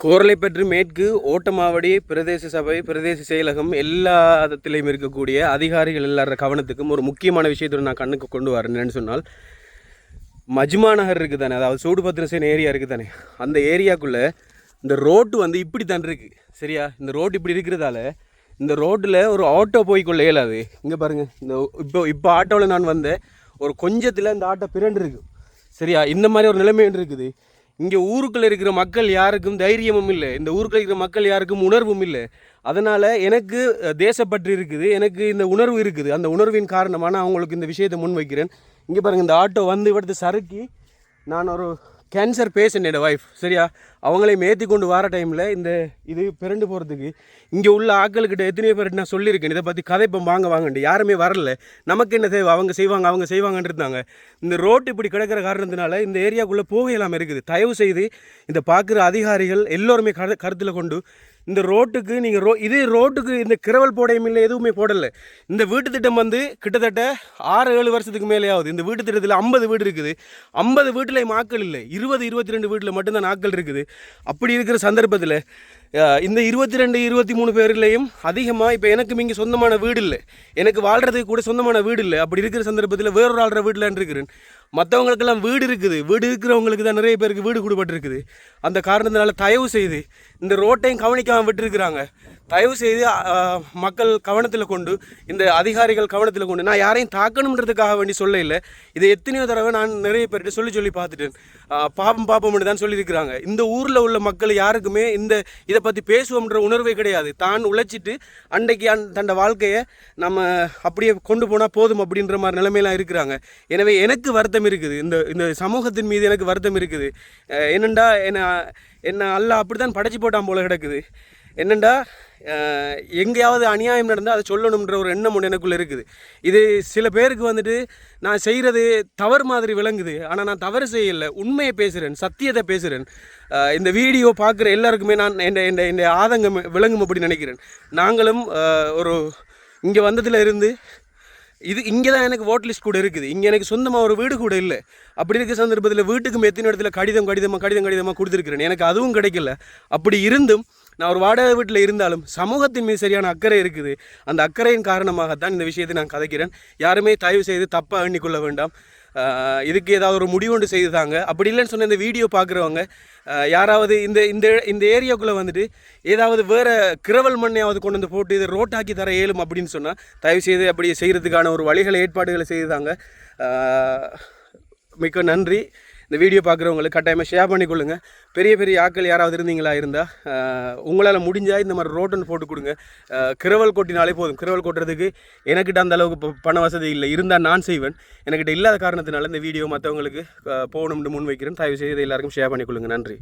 கோரளைப்பற்று மேற்கு ஓட்டமாவடி பிரதேச சபை பிரதேச செயலகம் எல்லாத்திலையும் இருக்கக்கூடிய அதிகாரிகள் எல்லார கவனத்துக்கும் ஒரு முக்கியமான விஷயத்தை நான் கண்ணுக்கு கொண்டு வரேன்னு சொன்னால் மஜ்மா நகர் இருக்குது தானே அதாவது சூடுபத்திரசேன் ஏரியா இருக்குது தானே அந்த ஏரியாக்குள்ளே இந்த ரோட்டு வந்து இப்படி தான் இருக்குது சரியா? இந்த ரோடு இப்படி இருக்கிறதால இந்த ரோட்டில் ஒரு ஆட்டோ போய் கொள்ள இயலாது. இங்கே பாருங்கள் இந்த இப்போ இப்போ ஆட்டோவில் நான் வந்தேன் ஒரு கொஞ்சத்தில் இந்த ஆட்டோ பிறண்டு இருக்கு. சரியா? இந்த மாதிரி ஒரு நிலைமை இருக்குது. இங்கே ஊருக்குள்ளே இருக்கிற மக்கள் யாருக்கும் தைரியமும் இல்லை. இந்த ஊருக்குள்ள இருக்கிற மக்கள் யாருக்கும் உணர்வும் இல்லை. அதனால் எனக்கு தேசப்பற்று இருக்குது. எனக்கு இந்த உணர்வு இருக்குது. அந்த உணர்வின் காரணமாக நான் அவங்களுக்கு இந்த விஷயத்தை முன்வைக்கிறேன். இங்கே பாருங்கள் இந்த ஆட்டோ வந்து இவரது சறுக்கி நான் ஒரு கேன்சர் பேஷண்ட் என்னோட ஒய்ஃப் சரியா? அவங்களே மேத்தி கொண்டு வர டைமில் இந்த இது பிறண்டு போகிறதுக்கு இங்கே உள்ள ஆட்கள்கிட்ட எத்தனையோ பேர் நான் சொல்லியிருக்கேன். இதை பற்றி கதைப்போம் வாங்க வாங்கண்டு யாருமே வரல. நமக்கு என்ன தேவை? அவங்க செய்வாங்க அவங்க செய்வாங்கன்னு இருந்தாங்க. இந்த ரோட்டு இப்படி கிடக்கிற காரணத்தினால இந்த ஏரியாக்குள்ளே போக இல்லாமல் இருக்குது. தயவு செய்து இந்த பார்க்குற அதிகாரிகள் எல்லோருமே கரு கருத்தில் கொண்டு இந்த ரோட்டுக்கு நீங்கள் ரோ இதே ரோட்டுக்கு இந்த கிரவல் போடையும் இல்லை எதுவுமே போடலை. இந்த வீட்டு திட்டம் வந்து கிட்டத்தட்ட ஆறு ஏழு வருஷத்துக்கு மேலே ஆகுது இந்த வீட்டு திட்டத்தில் ஐம்பது வீடு இருக்குது. ஐம்பது வீட்டில் ஆக்கள் இல்லை. இருபது இருபத்தி ரெண்டு வீட்டில் மட்டும்தான் ஆக்கள் இருக்குது. அப்படி இருக்கிற சந்தர்ப்பத்தில் இந்த இருபத்தி ரெண்டு இருபத்தி மூணு பேர்லேயும் அதிகமாக இப்போ எனக்கு இங்கே சொந்தமான வீடு இல்லை எனக்கு வாழ்கிறதுக்கு கூட சொந்தமான வீடு இல்லை அப்படி இருக்கிற சந்தர்ப்பத்தில் வேறொரு ஆள்ற வீட்டில் இருக்கிறேன் மற்றவங்களுக்கெல்லாம் வீடு இருக்குது. வீடு இருக்கிறவங்களுக்கு தான் நிறைய பேருக்கு வீடு கொடுப்பட்டிருக்குது அந்த காரணத்தினால தயவு செய்து இந்த ரோட்டையும் கவனிக்காமல் விட்டுருக்குறாங்க. தயவு செய்து மக்கள் கவனத்தில் கொண்டு இந்த அதிகாரிகள் கவனத்தில் கொண்டு நான் யாரையும் தாக்கணுன்றதுக்காக வேண்டி சொல்ல இல்லை இதை எத்தனையோ தடவை நான் நிறைய பேர்கிட்ட சொல்லி சொல்லி பார்த்துட்டேன். அஹ், பாப்பம் பாப்பம்னு தான் சொல்லியிருக்கிறாங்க. இந்த ஊரில் உள்ள மக்கள் யாருக்குமே இந்த இதை பற்றி பேசுவோம்ன்ற உணர்வே கிடையாது. தான் உழைச்சிட்டு அன்றைக்கு அந் தண்ட வாழ்க்கையை நம்ம அப்படியே கொண்டு போனால் போதும் அப்படின்ற மாதிரி நிலைமையெல்லாம் இருக்கிறாங்க. எனவே எனக்கு வருத்தம் இருக்குது. இந்த இந்த சமூகத்தின் மீது எனக்கு வருத்தம் இருக்குது. அஹ், என்னண்டா என்ன என்ன அல்ல அப்படி தான் படைச்சி போட்டான் போல கிடக்குது. என்னண்டா எங்கேயாவது அநியாயம் நடந்தால் அதை சொல்லணுன்ற ஒரு எண்ணம் ஒன்று எனக்குள்ளே இருக்குது. இது சில பேருக்கு வந்துட்டு நான் செய்கிறது தவறு மாதிரி விளங்குது. ஆனால் நான் தவறு செய்யலை. உண்மையை பேசுகிறேன் சத்தியத்தை பேசுகிறேன் இந்த வீடியோ பார்க்குற எல்லாருக்குமே நான் என் என் என் ஆதங்கம் விளங்கும் அப்படி நினைக்கிறேன். நாங்களும் ஒரு இங்கே வந்ததில் இருந்து இது இங்கே தான் எனக்கு ஓட் லிஸ்ட் கூட இருக்குது. இங்கே எனக்கு சொந்தமாக ஒரு வீடு கூட இல்லை. அப்படி இருக்க சந்தர்ப்பத்தில் வீட்டுக்கு எத்தனை இடத்துல கடிதம் கடிதமாக கடிதம் கடிதமாக கொடுத்துருக்குறேன். எனக்கு அதுவும் கிடைக்கல. அப்படி இருந்தும் நான் ஒரு வாடகை வீட்டில் இருந்தாலும் சமூகத்தின் மீது சரியான அக்கறை இருக்குது. அந்த அக்கறையின் காரணமாகத்தான் இந்த விஷயத்தை நான் கதைக்கிறேன். யாருமே தயவு செய்து தப்பாக எண்ணிக்கொள்ள வேண்டாம். இதுக்கு ஏதாவது ஒரு முடிவு ஒன்று செய்து தாங்க. அப்படி இல்லைன்னு சொன்ன இந்த வீடியோ பார்க்குறவங்க யாராவது இந்த இந்த இந்த ஏரியாவுக்குள்ளே வந்துட்டு ஏதாவது வேறு கிரவல் மண்ணையாவது கொண்டு வந்து போட்டு இதை ரோட்டாக்கி தர இயலும் அப்படின்னு சொன்னால் தயவு செய்து அப்படி செய்கிறதுக்கான ஒரு வழிகளை ஏற்பாடுகளை செய்து தாங்க. மிக்க நன்றி. இந்த வீடியோ பார்க்குறவங்களுக்கு கட்டாயமாக ஷேர் பண்ணிக்கொள்ளுங்க. பெரிய பெரிய ஆட்கள் யாராவது இருந்தீங்களா? இருந்தால் உங்களால் முடிஞ்சால் இந்த மாதிரி ரோட்டன் போட்டு கொடுங்க. கிரவல் கொட்டினாலே போதும். கிரவல் கொட்டுறதுக்கு எனக்கிட்ட அந்த அளவுக்கு ப- பண வசதி இல்லை. இருந்தால் நான் செய்வேன். எனக்கிட்ட இல்லாத காரணத்தினால இந்த வீடியோ மற்றவங்களுக்கு போகணும்னு முன் வைக்கிறேன் தயவு செய்து எல்லாருக்கும் ஷேர் பண்ணிக்கொள்ளுங்க. நன்றி.